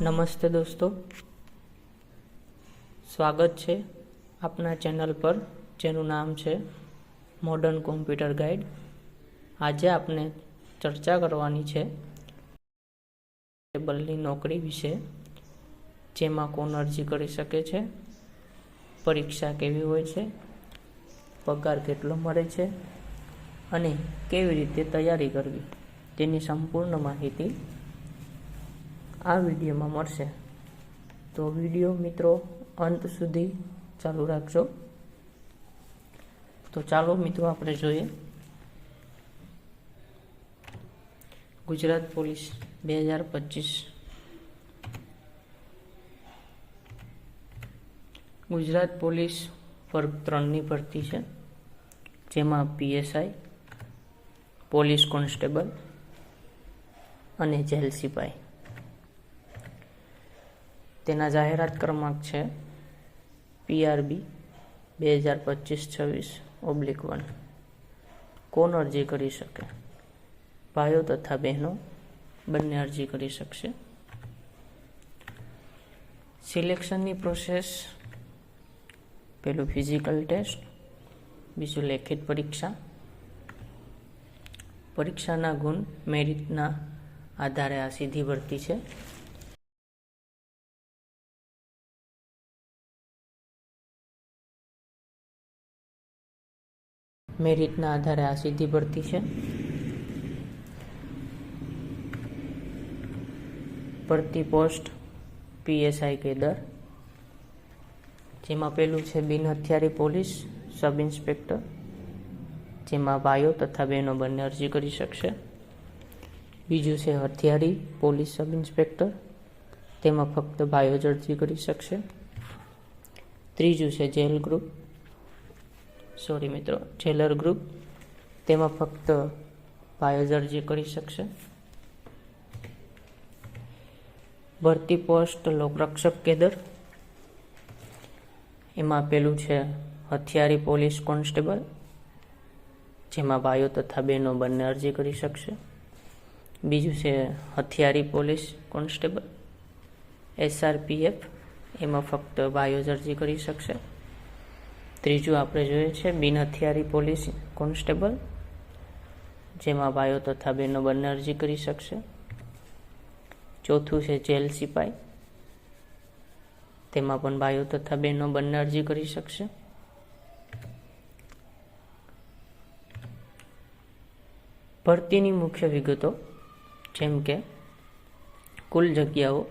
નમસ્તે દોસ્તો. સ્વાગત છે આપના ચેનલ પર, જેનું નામ છે મોડર્ન કોમ્પ્યુટર ગાઈડ આજે આપણે ચર્ચા કરવાની છે ટેબલની નોકરી વિશે, જેમાં કોણ અરજી કરી શકે છે, પરીક્ષા કેવી હોય છે, પગાર કેટલો મળે છે, અને કેવી રીતે તૈયારી કરવી. તેની સંપૂર્ણ માહિતી આ વિડીયોમાં મળશે. તો વીડિયો મિત્રો અંત સુધી ચાલુ રાખજો. તો ચાલો મિત્રો આપણે જોઈએ. ગુજરાત પોલીસ બે હજાર પચીસ. ગુજરાત પોલીસ વર્ગ ત્રણની ભરતી છે. જેમાં પીએસઆઈ, પોલીસ કોન્સ્ટેબલ અને જેલ સિપાઈ. તેના જાહેરાત ક્રમાંક છે પીઆરબી બે હજાર પચીસ છવ્વીસ ઓબ્લિક વન. કોણ અરજી કરી શકે? ભાઈઓ તથા બહેનો બંને અરજી કરી શકશે. સિલેક્શનની પ્રોસેસ. પેલું ફિઝિકલ ટેસ્ટ, બીજું લેખિત પરીક્ષા. પરીક્ષાના ગુણ, મેરિટના આધારે આ સીધી ભરતી છે. મેરિટના આધારે આ સીધી ભરતી છે. ભરતી પોસ્ટ પીએસઆઈ કે દર. જેમાં પેલું છે બિન હથિયારી પોલીસ, સબ ઇન્સ્પેક્ટર. જેમાં ભાઈઓ તથા બહેનો બંને અરજી કરી શકશે. બીજું છે હથિયારી પોલીસ, સબ ઇન્સ્પેક્ટર. તેમાં ફક્ત ભાઈઓ જ અરજી કરી શકશે. ત્રીજું છે જેલ ગ્રુપ. સોરી મિત્રો. જેલર ગ્રુપ તેમાં ફક્ત જ અરજી કરી શકશે. ભરતી પોસ્ટ લોકરક્ષક કેદર એમાં પેલું છે હથિયારી પોલીસ કોન્સ્ટેબલ, જેમાં ભાઈઓ તથા બહેનો બંને અરજી કરી શકશે. બીજું છે હથિયારી પોલીસ કોન્સ્ટેબલ એસઆરપીએફ એમાં ફક્ત ભાઈઓ જ અરજી કરી શકશે. ત્રીજું આપણે જોઈએ છે, બિન હથિયારી પોલીસ કોન્સ્ટેબલ, જેમાં ભાઈઓ તથા બહેનો બંને અરજી કરી શકશે. ચોથું છે, જેલ સિપાઈ, તેમાં પણ ભાઈઓ તથા બહેનો બંને અરજી કરી શકશે. ભરતીની મુખ્ય વિગતો, જેમ કે કુલ જગ્યાઓ,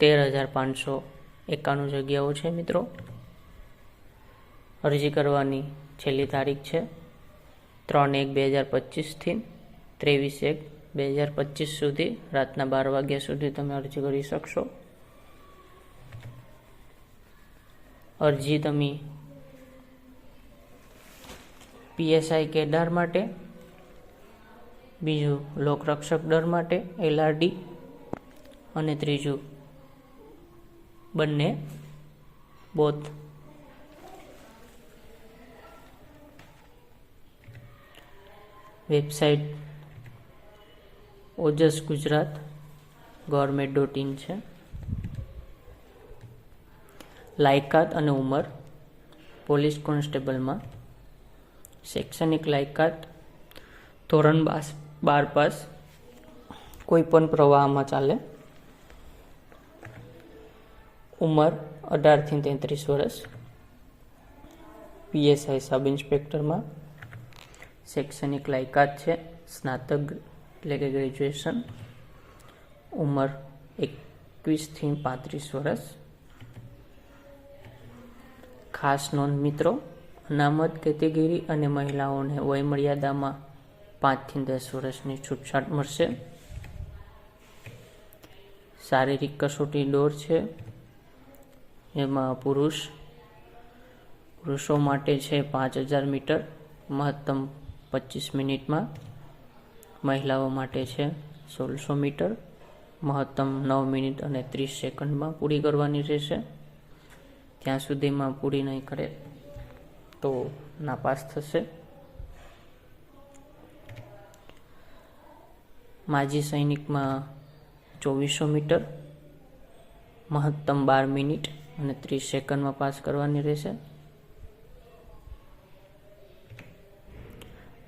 તેર હજાર પાંચસો એકાણું જગ્યાઓ છે મિત્રો. અરજી કરવાની છેલ્લી તારીખ છે. ત્રણ એક બે હજાર પચીસથી ત્રેવીસ એક બે હજાર પચીસ સુધી રાતના બાર વાગ્યા સુધી તમે અરજી કરી શકશો. અરજી તમે પીએસઆઈ કેદાર માટે, બીજું લોકરક્ષક દળ માટે, એલઆરડી અને ત્રીજું બંને both website Ojas Gujarat government dot in છે. લાયકાત અને ઉંમર પોલીસ કોન્સ્ટેબલમાં. શૈક્ષણિક લાયકાત, ધોરણ બાસ, બાર પાસ, કોઈ પણ પ્રવાહમાં ચાલે. ઉંમર અઢારથી તેત્રીસ વર્ષ. પીએસઆઈ સબ ઇન્સ્પેક્ટરમાં શૈક્ષણિક લાયકાત છે, સ્નાતક એટલે કે ગ્રેજ્યુએશન ઉંમર એકવીસથી પાંત્રીસ વર્ષ. ખાસ નોંધ મિત્રો, અનામત કેટેગરી અને મહિલાઓને વયમર્યાદામાં પાંચથી દસ વર્ષની છૂટછાટ મળશે. શારીરિક કસોટી દોર છે, એમાં પુરુષ, પુરુષો માટે છે પાંચ હજાર મીટર, મહત્તમ પચીસ મિનિટમાં મહિલાઓ માટે છે સોળસો મીટર. મહત્તમ નવ મિનિટ અને ત્રીસ સેકન્ડમાં પૂરી કરવાની રહેશે. ત્યાં સુધીમાં પૂરી નહીં કરે તો નાપાસ થશે. માજી સૈનિકમાં ચોવીસો મીટર. મહત્તમ બાર મિનિટ અને ત્રીસ સેકન્ડમાં પાસ કરવાની રહેશે.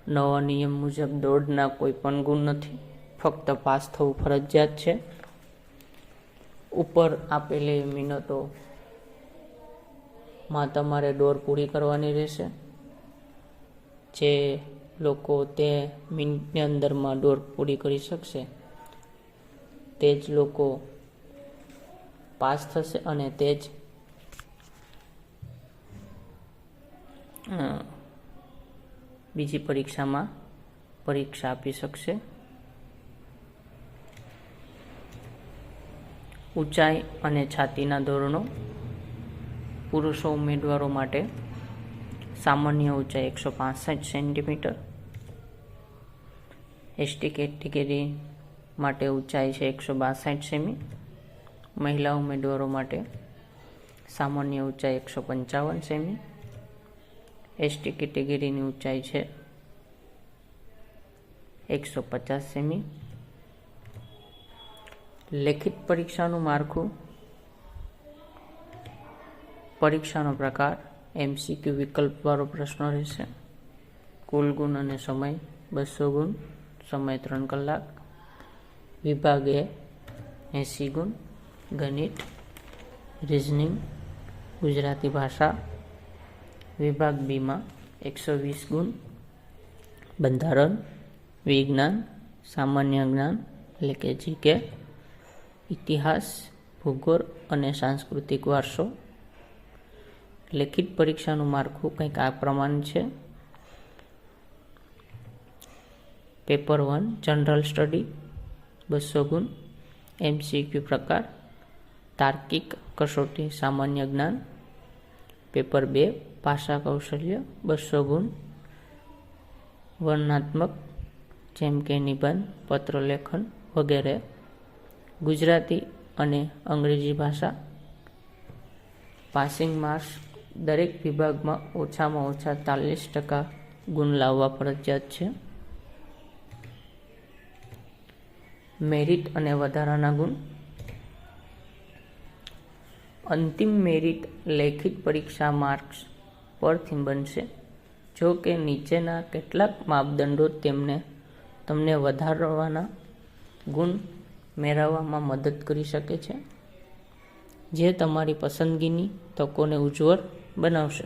નવા નિયમ મુજબ દોડના કોઈ પણ ગુણ નથી. ફક્ત પાસ થવું ફરજિયાત છે. ઉપર આપેલી મિનતો માં તમારે દોડ પૂરી કરવાની રહેશે. જે લોકો તે મિનિટની અંદરમાં દોડ પૂરી કરી શકશે. તે જ લોકો પાસ થશે અને તે જ બીજી પરીક્ષામાં પરીક્ષા આપી શકશે. ઊંચાઈ અને છાતીના ધોરણો. પુરુષો ઉમેદવારો માટે સામાન્ય ઊંચાઈ એકસો પાસઠ સેન્ટીમીટર. એસટી કેટેગરી માટે ઊંચાઈ છે એકસો બાસઠ સેમી. મહિલા ઉમેદવારો માટે સામાન્ય ઊંચાઈ એકસો પંચાવન સેમી. એસટી કેટેગરીની ઊંચાઈ છે એકસો પચાસ સેમી. લેખિત પરીક્ષાનું માળખું. પરીક્ષાનો પ્રકાર એમસીક્યુ વિકલ્પવાળો પ્રશ્ન રહેશે. કુલ ગુણ અને સમય, બસો ગુણ. સમય ત્રણ કલાક. વિભાગ એ, એંસી ગુણ. ગણિત રિઝનિંગ ગુજરાતી ભાષા. વિભાગ બીમાં એકસો વીસ ગુણ, બંધારણ, વિજ્ઞાન, સામાન્ય જ્ઞાન, એટલે કે જીકે, ઇતિહાસ, ભૂગોળ અને સાંસ્કૃતિક વારસો. લેખિત પરીક્ષાનું માળખું કંઈક આ પ્રમાણે છે. પેપર વન, જનરલ સ્ટડી, બસો ગુણ, એમસીક્યુ પ્રકાર, તાર્કિક કસોટી, સામાન્ય જ્ઞાન. પેપર બે ભાષા કૌશલ્ય બસો ગુણ. વર્ણનાત્મક, જેમ કે નિબંધ, પત્રલેખન વગેરે. ગુજરાતી અને અંગ્રેજી ભાષા. પાસિંગ માર્ક્સ દરેક વિભાગમાં ઓછામાં ઓછા ચાલીસ ટકા ગુણ લાવવા ફરજિયાત છે. મેરિટ અને વધારાના ગુણ. અંતિમ મેરિટ લેખિત પરીક્ષા માર્ક્સ પરથી બનશે. જો કે નીચેના કેટલાક માપદંડો તેમને, તમને વધારવાના ગુણ મેળવવામાં મદદ કરી શકે છે. જે તમારી પસંદગીની તકોને ઉજ્જવળ બનાવશે.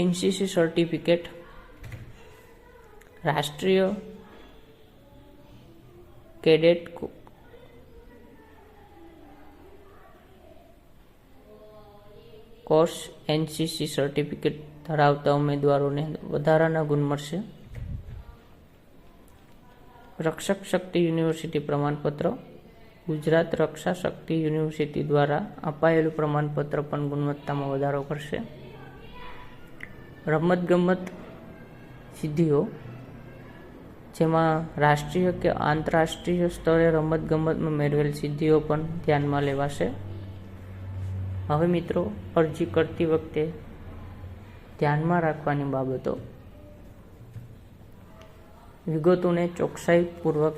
NCC certificate. રાષ્ટ્રીય કેડેટ કોર્સ એનસીસી સર્ટિફિકેટ ધરાવતા ઉમેદવારોને વધારાના ગુણ મળશે. રક્ષક શક્તિ યુનિવર્સિટી પ્રમાણપત્ર. ગુજરાત રક્ષા શક્તિ યુનિવર્સિટી દ્વારા અપાયેલું પ્રમાણપત્ર પણ ગુણવત્તામાં વધારો કરશે. રમતગમત સિદ્ધિઓ. જેમાં રાષ્ટ્રીય કે આંતરરાષ્ટ્રીય સ્તરે રમતગમતમાં મેળવેલ સિદ્ધિઓ પણ ધ્યાનમાં લેવાશે. હવે મિત્રો, અરજી કરતી વખતે ધ્યાનમાં રાખવાની બાબતો. વિગતોને ચોકસાઈપૂર્વક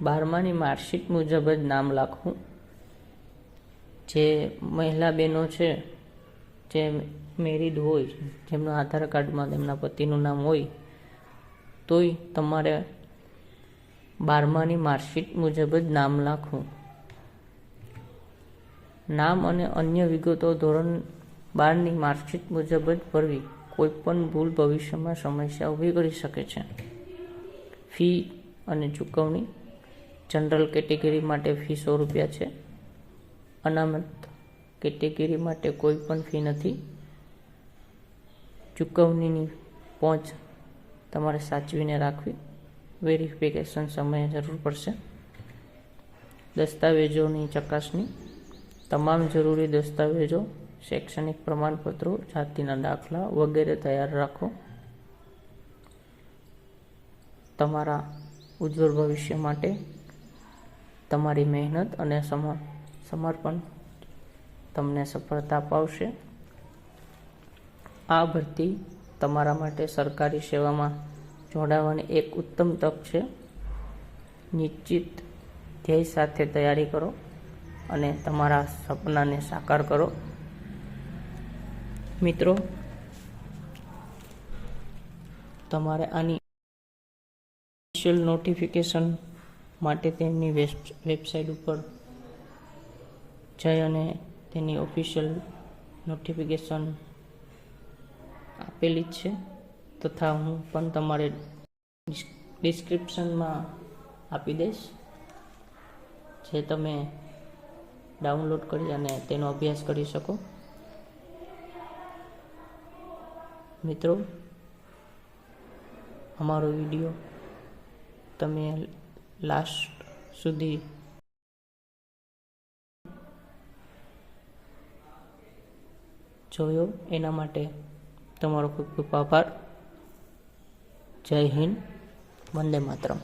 બારમાની માર્કશીટ મુજબ જ નામ લખવું. જે મહિલા બહેનો છે, જે મેરિડ હોય, જેમના આધાર કાર્ડમાં તેમના પતિનું નામ હોય, તોય તમારે બારમાની માર્કશીટ મુજબ જ નામ લખવું. નામ અને અન્ય વિગતો ધોરણ બારની માર્કશીટ મુજબ જ ભરવી. કોઈપણ ભૂલ ભવિષ્યમાં સમસ્યા ઊભી કરી શકે છે. ફી અને ચૂકવણી. જનરલ કેટેગરી માટે ફી સો રૂપિયા છે. અનામત કેટેગરી માટે કોઈ પણ ફી નથી. ચૂકવણીની પહોંચ તમારે સાચવીને રાખવી. વેરિફિકેશન સમયે જરૂર પડશે. દસ્તાવેજોની ચકાસણી. તમામ જરૂરી દસ્તાવેજો, શૈક્ષણિક પ્રમાણપત્રો, જાતિના દાખલા વગેરે તૈયાર રાખો. તમારા ઉજ્જવળ ભવિષ્ય માટે તમારી મહેનત અને સમ- સમર્પણ તમને સફળતા અપાવશે. આ ભરતી તમારા માટે સરકારી સેવામાં જોડાવાની એક ઉત્તમ તક છે. નિશ્ચિત ધ્યેય સાથે તૈયારી કરો. અને તમારા સપનાને સાકાર કરો. મિત્રો, તમારે આની ઓફિશિયલ નોટિફિકેશન માટે તેમની વેબ- વેબસાઇટ ઉપર જઈ અને તેની ઓફિશિયલ નોટિફિકેશન આપેલી જ છે. તથા હું પણ તમારે ડિસ્ક્રિપ્શનમાં આપી દઈશ. જે તમે ડાઉનલોડ કરી અને તેનો અભ્યાસ કરી શકો. મિત્રો, અમારો વીડિયો તમે લાસ્ટ સુધી જોયો. એના માટે તમારો ખૂબ ખૂબ આભાર. જય હિન્દ. વંદે માતરમ.